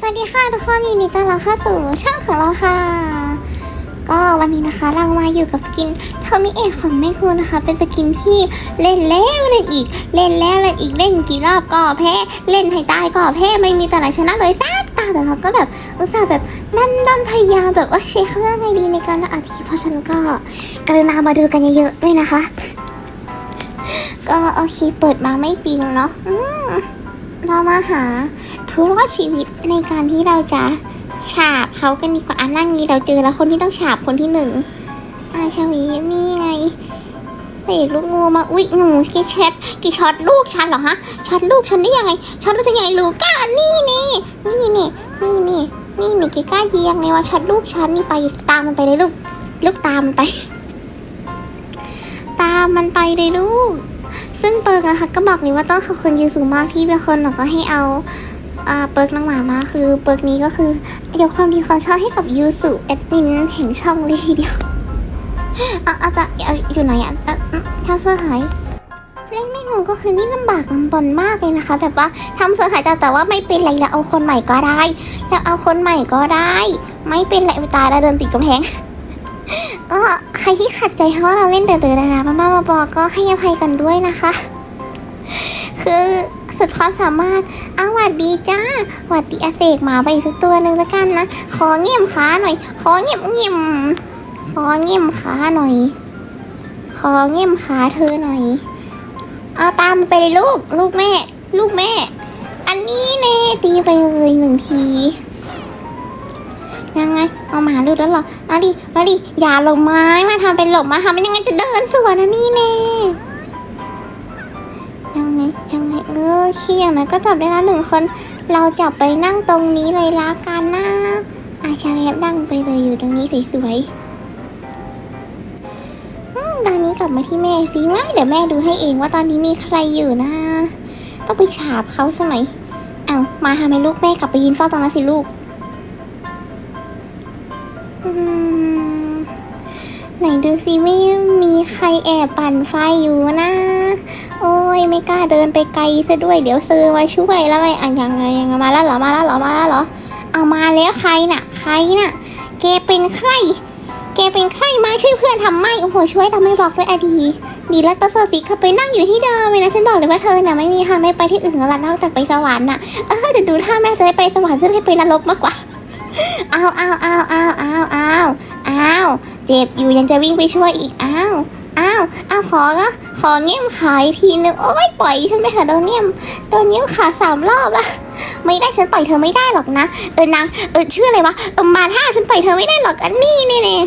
สวัสดีค่ะทุกคนยินดีต้อนรับเข้าสู่ช่องของเราค่ะ ก็วันนี้นะคะเรามาอยู่กับสกินเทอร์มิเอของแม่คุณนะคะ เป็นสกินที่เล่นแล้วเล่นอีก เล่นแล้วเล่นอีกเล่นกี่รอบก็แพ้เล่นให้ตายก็แพ้ไม่มีแต่ไหนชนะเลยสักตาแต่เราก็แบบอุตส่าห์แบบนั่นดันพยายามแบบว่าใช้คำว่าไงดีในการอัดคลิเพราะฉันก็กรุณามาดูกันเยอะๆด้วยนะคะ ก็โอเคเปิดมาไม่ปิงเนาะเรามาหา ผู้รอดชีวิตในการที่เราจะฉาบเขากันดีกว่าอะนั่งนี้เราเจอแล้วคนที่ต้องฉาบคนที่หนึ่งอาชวีนี่ไงเสกลูกงูมาอุ๊ยหนูกี่แชทกี่ช็อตลูกฉันเหรอฮะช็อตลูกฉันได้ยังไงช็อตลูกจะไงลูก้านี่นี่นี่นี่นี่นี่นี่นี่กี่กล้าเยียงไงวะช็อตลูกฉันนี่ไปตามมันไปเลยลูกลูกตามมันไป ตามมันไปเลยลูกซึ่งเปิร์กนะคะก็บอกเลยว่าต้องขอบคุณยูสูมากที่เป็นคนบอกก็ให้เอา เปิร์กน้องหมามาคือเปิร์กนี้ก็คือเดี๋ยวความดีความชอบให้กับยูสุแอดมินแห่งช่องเลยทีเดียวอะอาจะออยู่ไหนอะอะอะทำเสื้อหายเล่นไม่งงก็คือนี่ลำบากลำบนมากเลยนะคะ แบบว่าทำเสื้อหายแต่แต่ว่าไม่เป็นไรแล้วเอาคนใหม่ก็ได้แล้วเอาคนใหม่ก็ได้ ไม่เป็นไรตายแล้วเดินติดกำแพงก็ใครที่ขัดใจเพราะว่าเราเล่นเดือดๆนะคะบ้าๆบอๆก็ให้อภัยกันด้วยนะคะ คือ สุดความสามารถเอาหวัดดีจ้าหวัดดีอาเสกหมาไปอีกสักตัวหนึ่งแล้วกันนะ ขอเงียมขาหน่อย ขอเงียมเงียมขอเงียมขาหน่อย ขอเงียมขาเธอหน่อย เอาตามไปเลยลูก ลูกแม่ ลูกแม่ อันนี้เน่ตีไปเลยหนึ่งทียังไงเอาหมาลุดแล้วเหรอ มาดิ มาดิ อย่าหลบไม้ มาทำเป็นหลบมาทำเป็นยังไงจะเดินสวนนะนี่เน่ เออเชี่ยนะก็จับได้ละหนึ่งคน เราจับไปนั่งตรงนี้เลยละกันนะอาชาแวบดังไปเลยอยู่ตรงนี้สวยๆตอนนี้กลับมาที่แม่สิว่เดี๋ยวแม่ดูให้เองว่าตอนนี้มีใครอยู่นะ ต้องไปฉาบเขาสักหน่อย เอามาทำไมลูกแม่กลับไปยืนเฝ้าตรงนั้นสิลูก ดูสิไม่มีใครแอบปั่นไฟอยู่นะ โอ้ยไม่กล้าเดินไปไกลซะด้วยเดี๋ยวซื้อมาช่วยแล้วไงอะยังไงยังไงมาแล้วเหรอมาแล้วเหรอมาแล้วเหรอเอามาแล้วใครน่ะ ใครน่ะแกเป็นใครแกเป็นใครมาช่วยเพื่อนทำไมโอ้โหช่วยทำไม่บอกด้วยอดี ดีแล้วประเสริฐสิเขาไปนั่งอยู่ที่เดิมเลยนะฉันบอกเลยว่าเธอน่ะไม่มีทางได้ไปที่อื่นแล้วนอกจากไปสวรรค์น่ะเออแต่ดูท่าแม่จะได้ไปสวรรค์จะได้ไปนรกมากกว่าอ้าวอ้าวอ้าวอ้าวอ้าวอ้าวอ้าว เจ็บอยู่ยังจะวิ่งไปช่วยอีกอ้าวอ้าวอ้าวขอละขอเงี้ยมขายทีนึงโอ้ยปล่อยฉันไปเถอะโดนเงี้ยมโดนเงี้ยมขาสามรอบละไม่ได้ฉันปล่อยเธอไม่ได้หรอกนะเออนางเออชื่ออะไรวะเออมาท่าฉันปล่อยเธอไม่ได้หรอกอันนี้นี่นี่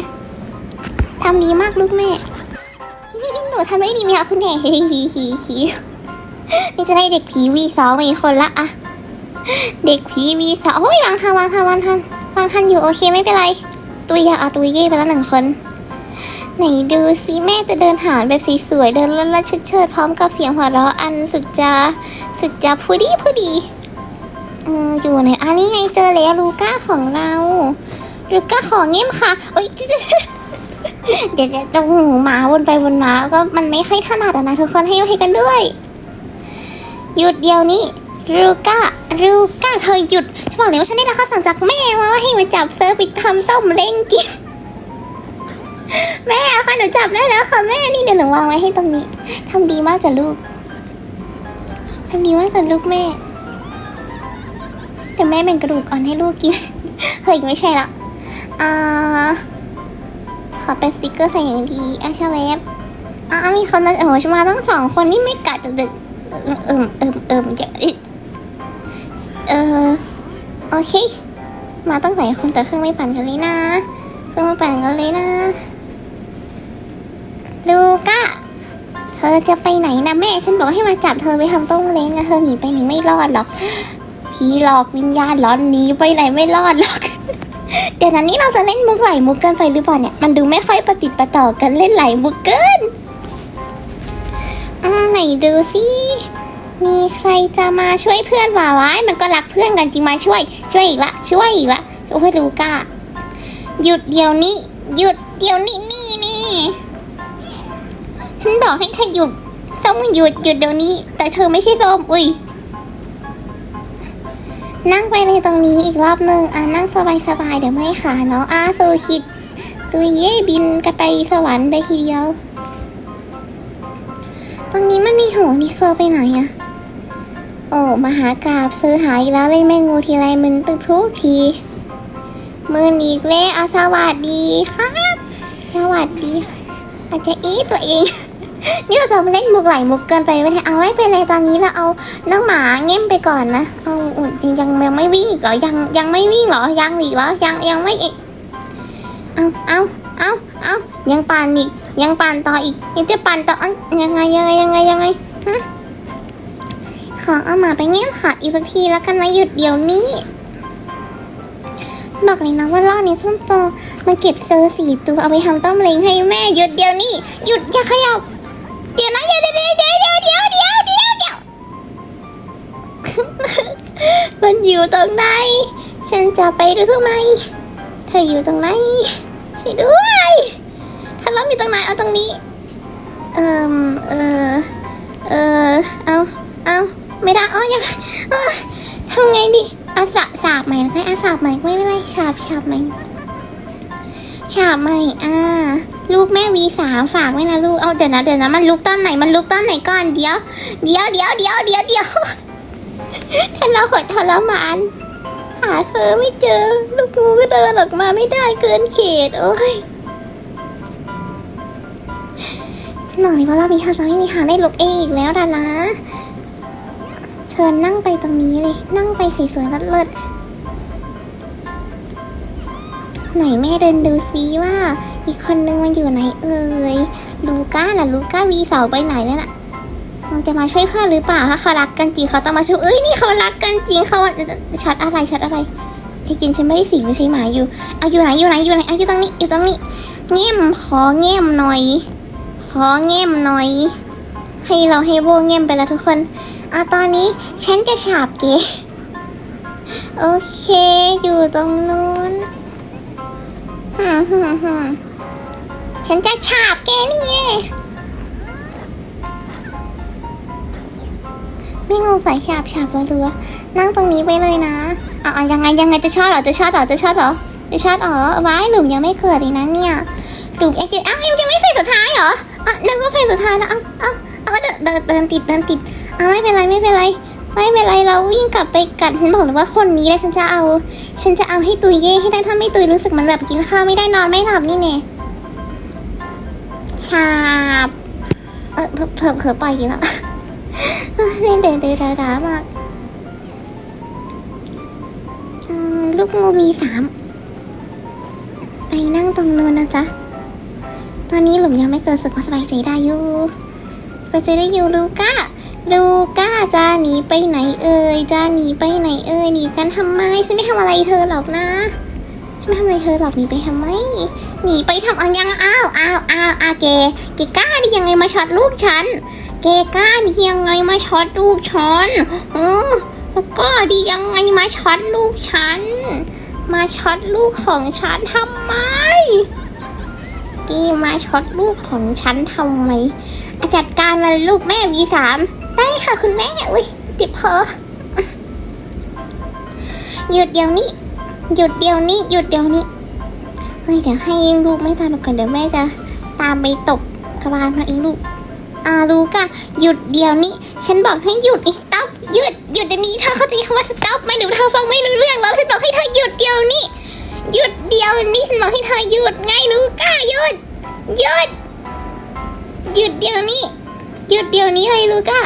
ทำดีมากลูกแม่หนูทำได้ดีไหมคะคุณแม่ฮิฮิฮิฮินี่จะได้เด็กผีวีสองอีกคนละอะเด็กผีวีสาวโอ้ยวางทันวางทันวางทันวางทันอยู่โอเคไม่เป็นไร ตุยอยาเอาตุยเย่ไปแล้วหนึ่งคน ไหนดูสิแม่จะเดินหานแบบสวยๆเดินลันลันเชิดๆพร้อมกับเสียงหัวเราะอันสุดจะสุดจะพูดีพูดีเอออยู่ไหนอันนี้ไงเจอแล้วลูก้าของเราลูก้าของเงียบค่ะโอ้ยเดี๋ยวจะต้องหมาวนไปวนมาก็มันไม่ค่อยถนัดนะทุกคนให้ให้กันด้วย หยุดเดียวนี้ลูก้าลูก้าเธอหยุด บอกเลยว่าฉันได้รับข้อสั่งจากแม่ว่าให้มาจับเซิร์ฟไปทำต้มเล้งกิน แม่ค่ะหนูจับได้แล้วค่ะแม่นี่เดี๋ยวหนูวางไว้ให้ตรงนี้ทำดีมากจ้ะลูกทำดีมากจ้ะลูกแม่ แต่แม่เป็นกระดูกอ่อนให้ลูกกิน เฮ้ยไม่ใช่ละอ่าขอเป็นสติกเกอร์ใส่อย่างดีอะใช่ไหมอ่ามีคนมาเออฉันมาตั้งสองคนนี่ไม่กัดจะเด็ดเออเออเออเออเดี๋ยวเอ้ยเออ โอเค มาตั้งหลายคนแต่เครื่องไม่ปั่นกันเลยนะ เครื่องไม่ปั่นกันเลยนะ ลูก้าเธอจะไปไหนนะแม่ ฉันบอกให้มาจับเธอไปทำต้มเล้งอะเธอหนีไปไหนไม่รอดหรอกผีหลอกวิญญาณหลอนนีไปไหนไม่รอดหรอก เดี๋ยวนั้นนี่เราจะเล่นมุกไหลมุกเกินไปหรือเปล่าเนี่ย มันดูไม่ค่อยประติดประต่อกันเล่นไหลมุกเกินอืมไหนดูสิ มีใครจะมาช่วยเพื่อนวาไว้มันก็รักเพื่อนกันจริงมาช่วย ช่วยอีกละช่วยอีกละโอ้ยลูก้าหยุดเดี๋ยวนี้ หยุดเดี๋ยวนี้นี่นี่ฉันบอกให้เธอหยุดส้มหยุดหยุดเดี๋ยวนี้ แต่เธอไม่ใช่ส้มอุ้ยนั่งไปเลยตรงนี้อีกรอบหนึ่งอะนั่งสบายๆเดี๋ยวไม่ขาเนาะอะโซคิดตัวเย่บินกระไปสวรรค์ได้ทีเดียว ตรงนี้มันมีหัวนี่เซอร์ไปไหนอะ โอ้มหากราบซื้อหายแล้วเลยแม่งูทีไรมึนตึกทุกทีมืออีกแล้วเอาสวัสดีครับ สวัสดีอาจจะอีตัวเอง นี่เราจะมาเล่นมุกไหลมุกเกินไปไม่ได้เอาไว้ไปเลยตอนนี้เราเอาน้องหมาเง่มไปก่อนนะเอาอุ่นยังยังไม่วิ่งอีกเหรอยังยังไม่วิ่งเหรอยังอีกเหรอยังยังไม่อีกเอาเอาเอาเอายังปั่นอีกยังปั่นต่ออีกยังจะปั่นต่ออันยังไงยังไงยังไงยังไงฮะ เอาหมาไปเงี้ยขาอีกสักทีแล้วกันนะหยุดเดี๋ยวนี้ บอกเลยนะว่ารอบนี้ส้มโตมาเก็บเซอร์สี่ตัวเอาไปทำต้มเล้งให้แม่หยุดเดี๋ยวนี้หยุดอย่าขยับเดี๋ยวนะเดี๋ยวเดี๋ยวเดี๋ยวเดี๋ยวเดี๋ยวเดี๋ยวเดี๋ยวเดี๋ยวเดี๋ยวมันอยู่ตรงไหนฉันจะไปรู้ไหมเธออยู่ตรงไหนช่วยด้วยถ้าล้มอยู่ตรงไหนเอาตรงนี้ เอิมเออเออเอาเอา ไม่ได้เออยังเออทำไงดีอาสาสาบใหม่นะคะอาสาบใหม่ไม่เป็นไรฉาบฉาบใหม่ฉาบใหม่อ่าลูกแม่วีสามฝากไว้นะลูกเอาเดี๋ยวนะเดี๋ยวนะมันลุกตอนไหนมันลุกตอนไหนก่อนเดี๋ยวเดี๋ยวเดี๋ยวเดี๋ยวเดี๋ยวเดี๋ยวท่านเราขดทรมานหาเธอไม่เจอ ลูกงูก็เดินออกมาไม่ได้เกินเขตโอ้ยหน่อยว่าเรามีเขาจะไม่มีทาได้ลุกเองอีกแล้วดานะ ชิญนั่งไปตรงนี้เลย นั่งไปสวยๆเลิศๆไหนแม่เดินดูซิว่า อีกคนนึงมันอยู่ไหนเอ่ยลูก้าน่ะลูก้าวีสาไปไหนแล้วน่ะมันจะมาช่วยเพื่อนหรือเปล่าถ้าเขารักกันจริงเขาต้องมาช่วยเอ้ยนี่เขารักกันจริงเขาช็อตอะไรช็อตอะไรที่กินฉันไม่ได้สิงใช่หมาอยู่เอาอยู่ไหนอยู่ไหนอยู่ไหนเอาอยู่ตรงนี้อยู่ตรงนี้เงี่ยมขอเงี่ยมหน่อย ขอเงี่ยมหน่อย ให้เราให้โบเงี่ยมไปแล้วทุกคน เอาตอนนี้ฉันจะฉาบเกโอเค อยู่ตรงนู้นฮึมฮึมฮึมฉันจะฉาบแกนี่ไงไม่งงใส่ฉาบฉาบแล้วรัวๆนั่งตรงนี้ไปเลยนะเอาเอายังไงยังไงจะชอบเหรอจะชอบเหรอจะชอบเหรอจะชอบอ๋อว้ายหลุมยังไม่เกิดเลยนะเนี่ยหลุมเอ็กซ์อ้าวยังไม่เฟสสุดท้ายเหรออะนึกว่าเฟสสุดท้ายแล้วเอาเอาเอาเดินเดินเดินติดเดินติด เอาไม่เป็นไรไม่เป็นไร ไม่เป็นไรเราวิ่งกลับไปกัดฉันบอกเลยว่าคนนี้แหละฉันจะเอา ฉันจะเอาให้ตุยเย่ให้ได้ถ้าไม่ตุยรู้สึกมันแบบกินข้าวไม่ได้นอนไม่หลับนี่เน่ชาบเออเผลอเผลอเผลอปล่อยอีกแล้วเล่นเดือดเดือดดามากลูกงูมีสามไปนั่งตรงนู้นนะจ๊ะ ตอนนี้หลุมยังไม่เกิดสึกว่าสบายใจได้อยู่สบายใจได้อยู่ลูก้า ลูก้าจะหนีไปไหนเอ่ยจะหนีไปไหนเอ่ยหนีกันทำไมฉันไม่ทำอะไรเธอหรอกนะฉันไม่ทำอะไรเธอหรอกหนีไปทำไมหนีไปทำอะไรยังอ้าวอ้าวอ้าวอ้าวแกแกกล้าได้ยังไงมาช็อตลูกฉันแกกล้าด้ยังไงมาช็อตลูกฉันเออแล้วก็ดียังไงมาช็อตลูกฉัน มาช็อตลูกของฉันทำไมกีมาช็อตลูกของฉันทำไมจัดการมาเลยลูกแม่วีสาม ได้ค่ะคุณแม่อุ้ยติดเพอหยุดเดี๋ยวนี้ หยุดเดี๋ยวนี้ หยุดเดี๋ยวนี้ เฮ้ยเดี๋ยวให้ลูกไม่ตามก่อนเดี๋ยวแม่จะตามไปตบกระบาลมาเองลูกอ่าลูกอะหยุดเดี๋ยวนี้ ฉันบอกให้หยุดไอ้ stop หยุดหยุดเดี๋ยวนี้เธอเข้าใจคำว่า stop ไหมหรือเธอฟังไม่รู้เรื่องแล้วฉันบอกให้เธอหยุดเดี๋ยวนี้ หยุดเดี๋ยวนี้ฉันบอกให้เธอหยุดไงลูก้าหยุดหยุดหยุดเดี๋ยวนี้หยุดเดี๋ยวนี้เลยลูก้า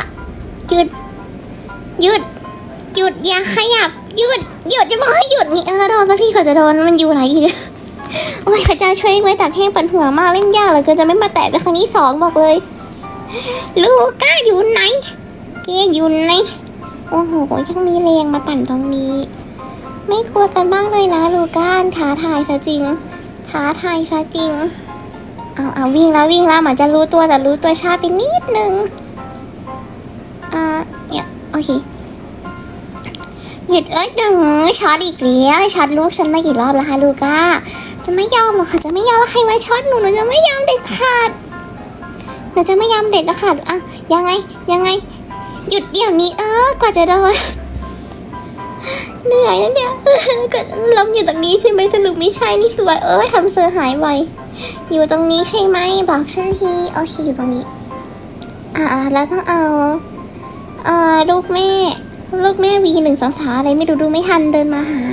หยุด หยุด หยุดอย่าขยับ หยุด หยุดจะบอกให้หยุดนี่เออโดนสักทีเขาจะโดนมันอยู่ไหนอีกโอ้ยพระเจ้าช่วยไว้จากแห้งปันหัวมากเล่นยากเหลยเกินจะไม่มาแตะไปครั้งที่สองบอกเลย ลูก้าอยู่ไหนแกอยู่ไหนโอ้โหยังมีแรงมาปั่นตรงนี้ ไม่กลัวกันบ้างเลยนะลูก้าท้าทายซะจริงท้าทายซะจริงเอาเอาวิ่งแล้ววิ่งแล้วเหมือนจะรู้ตัวแต่รู้ตัวช้าไปนิดนึง เนี่ยโอเคหยุดเอ้ยดึงช็อตอีกแล้วช็อตลูกฉันมากี่รอบแล้วคะลูก้าจะไม่ยอมหรอกค่ะจะไม่ยอมใครมาช็อตหนูหนูจะไม่ยอมเด็ดขาดหนูจะไม่ยอมเด็ดขาดอะยังไงยังไง หยุดเดี๋ยวนี้เออกว่าจะโดนเหนื่อยนะเนี่ยก็ล้มอยู่ตรงนี้ใช่ไหมสรุปไม่ใช่นี่สวยเอ้ยทำเซอร์หายไวอยู่ตรงนี้ใช่ไหมบอกฉันทีโอเคอยู่ตรงนี้ อ่าแล้วต้องเอา เอ่อลูกแม่ ลูกแม่วีหนึ่งสองสามอะไรไม่รู้ดูไม่ทันเดินมาหา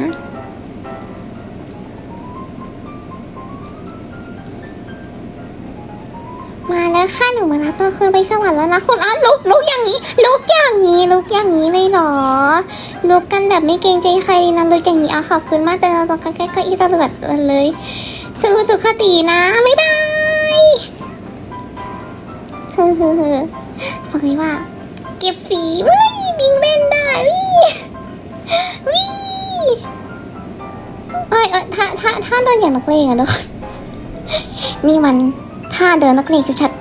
มาแล้วค่ะหนูมารับตัวคืนไปสวรรค์แล้วนะคุณอ๋อลุกลุกอย่างนี้ ลุกอย่างนี้ลุกอย่างนี้เลยเหรอลุกกันแบบไม่เกรงใจใครนะลุกอย่างนี้เอขอบคุณมากเดินตัวกันใกล้ๆอีตำรวจเลยสู้สุขตีนะบ๊ายบายเฮ้อเฮ้อเฮ้อบอกเลยว่า เก็บสีวิ่งบิงเล่นได้วิวิเอ้ยเอ้ยถ้าถ้าถ้าเดินอย่างนักเลงอะทุกคนนี่มันท่าเดินนักเลงชัด